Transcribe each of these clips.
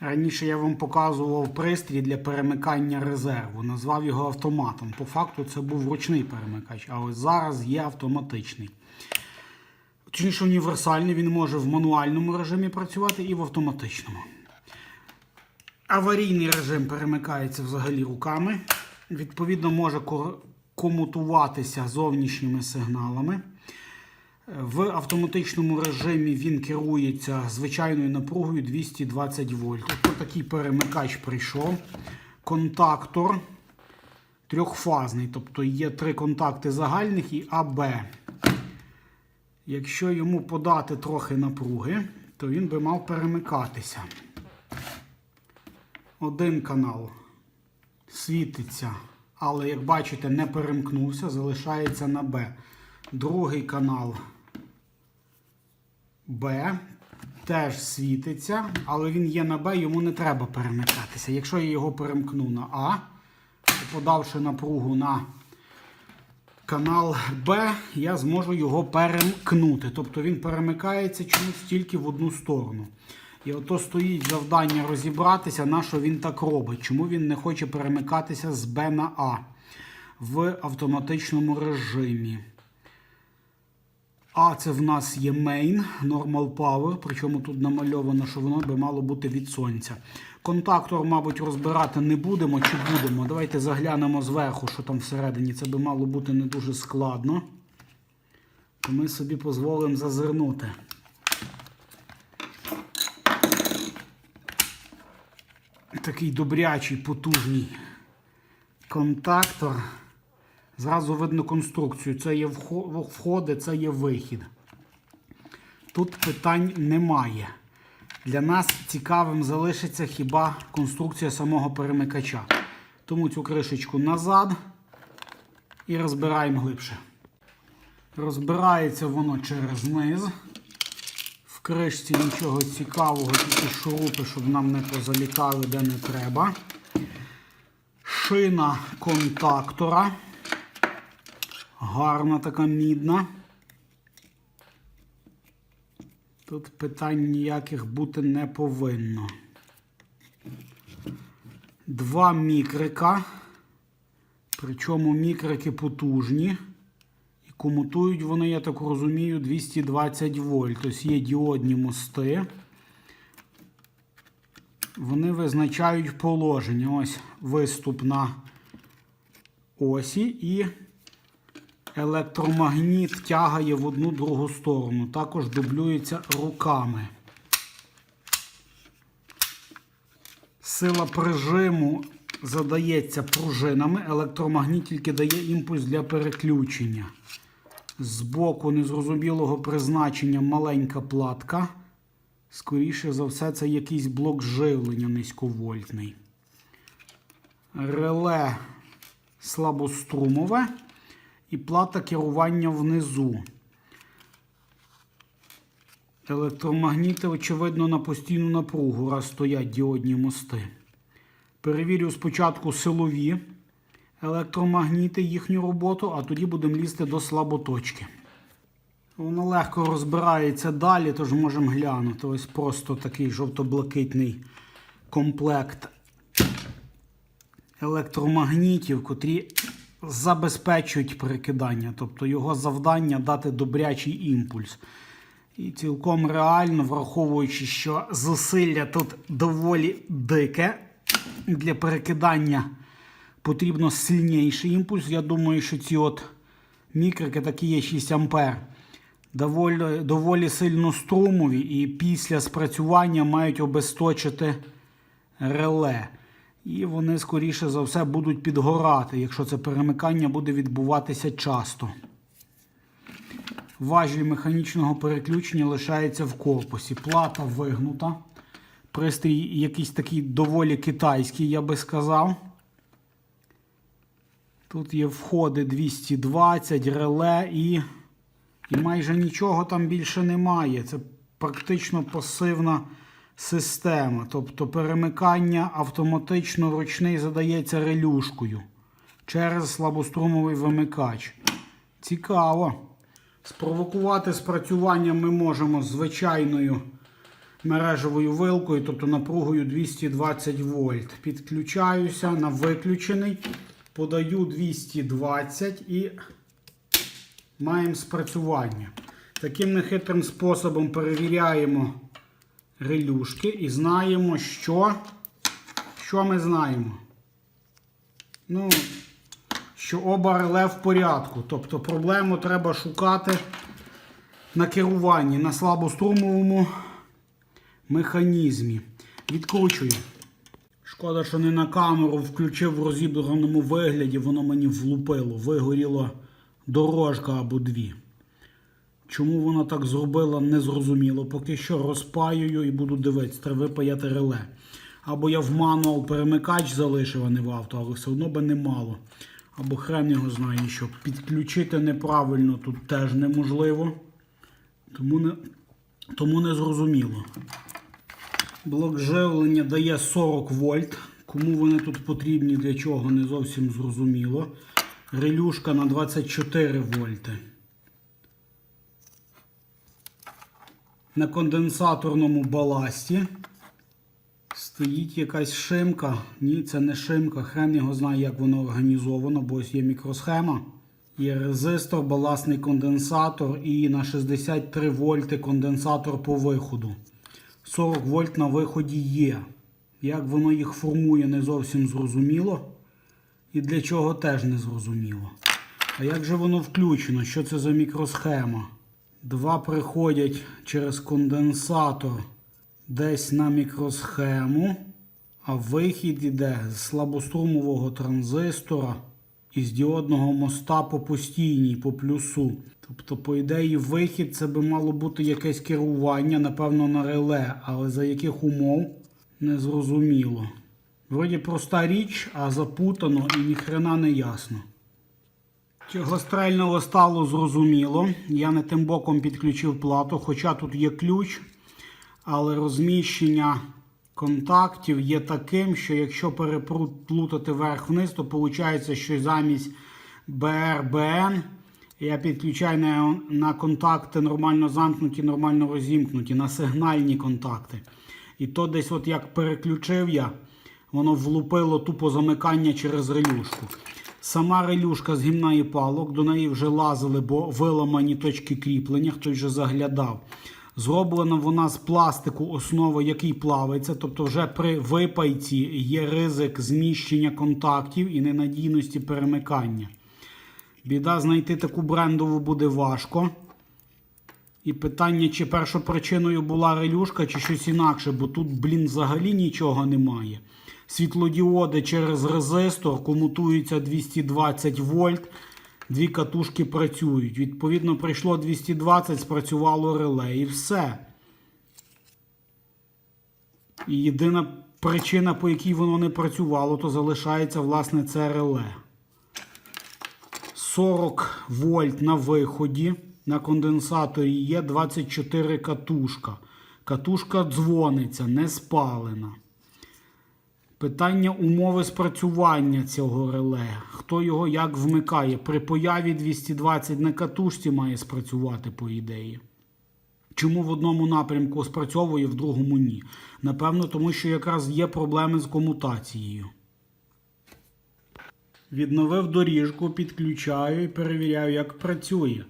Раніше я вам показував пристрій для перемикання резерву. Назвав його автоматом. По факту це був ручний перемикач, а ось зараз є автоматичний. Точніше, універсальний, він може в мануальному режимі працювати і в автоматичному. Аварійний режим перемикається взагалі руками. Відповідно, може комутуватися зовнішніми сигналами. В автоматичному режимі він керується звичайною напругою 220 вольт. Ось такий перемикач прийшов. Контактор трьохфазний, тобто є три контакти загальних і АБ. Якщо йому подати трохи напруги, то він би мав перемикатися. Один канал світиться, але, як бачите, не перемкнувся, залишається на Б. Другий канал Б теж світиться, але він є на Б, йому не треба перемикатися. Якщо я його перемкну на А, подавши напругу на канал Б, я зможу його перемкнути. Тобто він перемикається чомусь тільки в одну сторону. І ото стоїть завдання розібратися, на що він так робить, чому він не хоче перемикатися з Б на А в автоматичному режимі. А це в нас є main, normal power, причому тут намальовано, що воно би мало бути від сонця. Контактор, мабуть, розбирати не будемо чи будемо. Давайте заглянемо зверху, що там всередині. Це би мало бути не дуже складно. То ми собі дозволимо зазирнути. Такий добрячий, потужний контактор. Зразу видно конструкцію. Це є входи, це є вихід. Тут питань немає. Для нас цікавим залишиться хіба конструкція самого перемикача. Тому цю кришечку назад і розбираємо глибше. Розбирається воно через низ. В кришці нічого цікавого, тільки шурупи, щоб нам не позалітали де не треба. Шина контактора. Гарна така мідна. Тут питань ніяких бути не повинно. Два мікрика. Причому мікрики потужні. І комутують вони, я так розумію, 220 вольт. Тобто є діодні мости. Вони визначають положення. Ось виступ на осі і електромагніт тягає в одну другу сторону. Також дублюється руками. Сила прижиму задається пружинами. Електромагніт тільки дає імпульс для переключення. Збоку незрозумілого призначення маленька платка. Скоріше за все, це якийсь блок живлення низьковольтний. Реле слабострумове і плата керування внизу. Електромагніти, очевидно, на постійну напругу, раз стоять діодні мости. Перевірю спочатку силові електромагніти, їхню роботу, а тоді будемо лізти до слаботочки. Воно легко розбирається далі, тож можемо глянути. Ось просто такий жовто-блакитний комплект електромагнітів, котрі забезпечують перекидання. Тобто його завдання дати добрячий імпульс. І цілком реально, враховуючи, що зусилля тут доволі дике, для перекидання потрібно сильніший імпульс. Я думаю, що ці от мікрики, такі є 6 ампер, доволі, доволі сильно струмові і після спрацювання мають обесточити реле. І вони, скоріше за все, будуть підгорати, якщо це перемикання буде відбуватися часто. Важіль механічного переключення лишається в корпусі. Плата вигнута. Пристрій якийсь такий доволі китайський, я би сказав. Тут є входи 220, реле і, і майже нічого там більше немає. Це практично пасивна система. Тобто перемикання автоматично ручний задається релюшкою через слабострумовий вимикач. Цікаво. Спровокувати спрацювання ми можемо звичайною мережевою вилкою, тобто напругою 220 вольт. Підключаюся на виключений, подаю 220 і маємо спрацювання. Таким нехитрим способом перевіряємо релюшки і знаємо, що. Що ми знаємо? Ну, що оба реле в порядку. Тобто проблему треба шукати на керуванні, на слабострумовому механізмі. Відкручую. Шкода, що не на камеру включив в розібраному вигляді, воно мені влупило. Вигоріла дорожка або дві. Чому вона так зробила, не зрозуміло. Поки що розпаюю і буду дивитися, треба випаяти реле. Або я в мануал перемикач залишив, а не в авто, але все одно би не мало. Або хрен його знає, що підключити неправильно тут теж неможливо. Тому не, тому не зрозуміло. Блок живлення дає 40 вольт. Кому вони тут потрібні, для чого, не зовсім зрозуміло. Релюшка на 24 вольти. На конденсаторному баласті стоїть якась шимка. Ні, це не шимка. Хрен його знає, як воно організовано, бо ось є мікросхема. Є резистор, баласний конденсатор і на 63 вольти конденсатор по виходу. 40 вольт на виході є. Як воно їх формує, не зовсім зрозуміло. І для чого теж не зрозуміло. А як же воно включено? Що це за мікросхема? Два приходять через конденсатор десь на мікросхему, а вихід іде з слабострумового транзистора і з діодного моста по постійній, по плюсу. Тобто, по ідеї, вихід це би мало бути якесь керування, напевно, на реле, але за яких умов не зрозуміло. Вроді проста річ, а запутано і ніхрена не ясно. Чого стрельного стало зрозуміло. Я не тим боком підключив плату, хоча тут є ключ, але розміщення контактів є таким, що якщо переплутати вверх-вниз, то виходить, що замість BRBN я підключаю на, на контакти нормально замкнуті, нормально розімкнуті, на сигнальні контакти. І то десь, от як переключив я, воно влупило тупо замикання через релюшку. Сама релюшка з гімна і палок, до неї вже лазили, бо виламані точки кріплення, хтось вже заглядав. Зроблена вона з пластику, основа який плавиться, тобто вже при випайці є ризик зміщення контактів і ненадійності перемикання. Біда знайти таку брендову буде важко. І питання, чи першопричиною була релюшка, чи щось інакше, бо тут, блін, взагалі нічого немає. Світлодіоди через резистор комутуються 220 вольт. Дві катушки працюють. Відповідно, прийшло 220, спрацювало реле і все. І єдина причина, по якій воно не працювало, то залишається, власне, це реле. 40 вольт на виході. На конденсаторі є 24 катушка. Катушка дзвониться, не спалена. Питання умови спрацювання цього реле. Хто його як вмикає? При появі 220 на катушці має спрацювати, по ідеї. Чому в одному напрямку спрацьовує, в другому ні? Напевно, тому що якраз є проблеми з комутацією. Відновив доріжку, підключаю і перевіряю, як працює.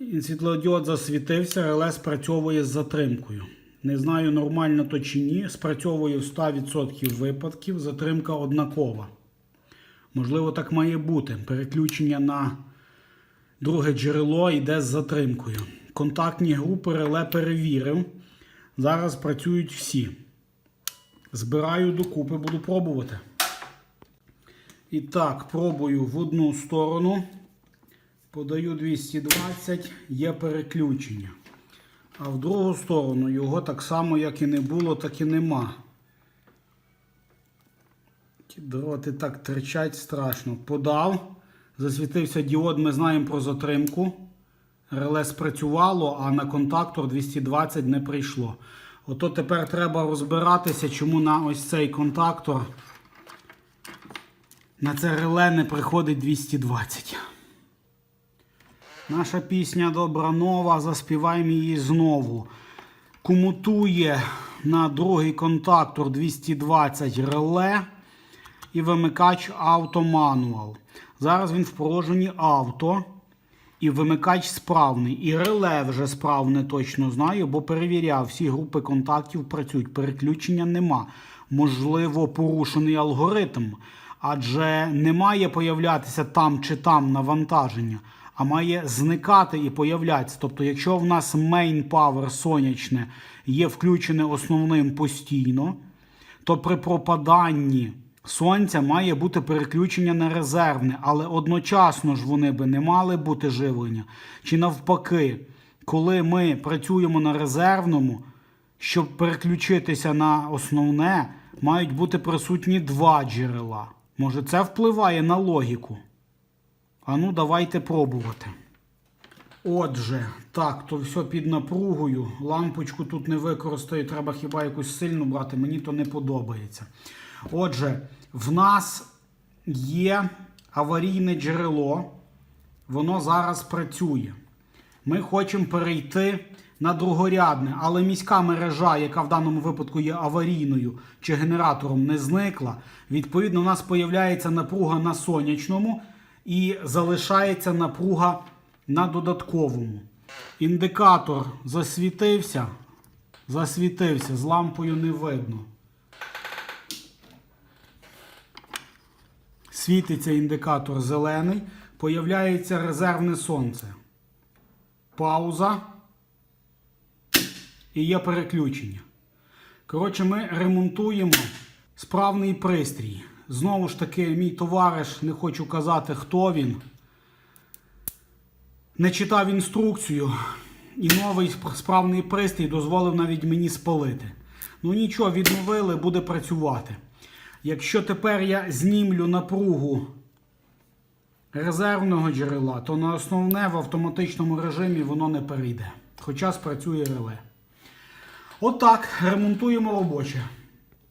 Світлодіод засвітився, реле спрацьовує з затримкою. Не знаю, нормально то чи ні. Спрацьовує в 100% випадків, затримка однакова. Можливо, так має бути. Переключення на друге джерело йде з затримкою. Контактні групи реле перевірив. Зараз працюють всі. Збираю докупи, буду пробувати. І так, пробую в одну сторону. Подаю 220, є переключення. А в другу сторону його так само, як і не було, так і нема. Ті дроти так тричать страшно. Подав. Засвітився діод, ми знаємо про затримку. Реле спрацювало, а на контактор 220 не прийшло. Ото тепер треба розбиратися, чому на ось цей контактор на це реле не приходить 220. Наша пісня добра нова, заспіваємо її знову. комутує на другий контактор 220 реле і вимикач автомануал. Зараз він в положенні авто. І вимикач справний. І реле вже справне точно знаю, бо перевіряв, всі групи контактів працюють. Переключення нема. Можливо, порушений алгоритм, адже не має появлятися там чи там навантаження, а має зникати і появлятися. Тобто, якщо в нас main power сонячне є включене основним постійно, то при пропаданні сонця має бути переключення на резервне, але одночасно ж вони би не мали бути живлення. Чи навпаки, коли ми працюємо на резервному, щоб переключитися на основне, мають бути присутні два джерела. Може, це впливає на логіку? А ну, давайте пробувати. Отже, так, то все під напругою. Лампочку тут не використаю, треба хіба якусь сильну брати, мені то не подобається. Отже, в нас є аварійне джерело, воно зараз працює. Ми хочемо перейти на другорядне, але міська мережа, яка в даному випадку є аварійною чи генератором, не зникла. Відповідно, у нас з'являється напруга на сонячному і залишається напруга на додатковому. Індикатор засвітився. Засвітився, з лампою не видно. Світиться індикатор зелений, появляється резервне сонце. Пауза. І є переключення. Коротше, ми ремонтуємо справний пристрій. Знову ж таки, мій товариш, не хочу казати, хто він. Не читав інструкцію, і новий справний пристрій дозволив навіть мені спалити. Ну нічого, відновили, буде працювати. Якщо тепер я знімлю напругу резервного джерела, то на основне в автоматичному режимі воно не перейде. Хоча спрацює реле. Отак, ремонтуємо робоче.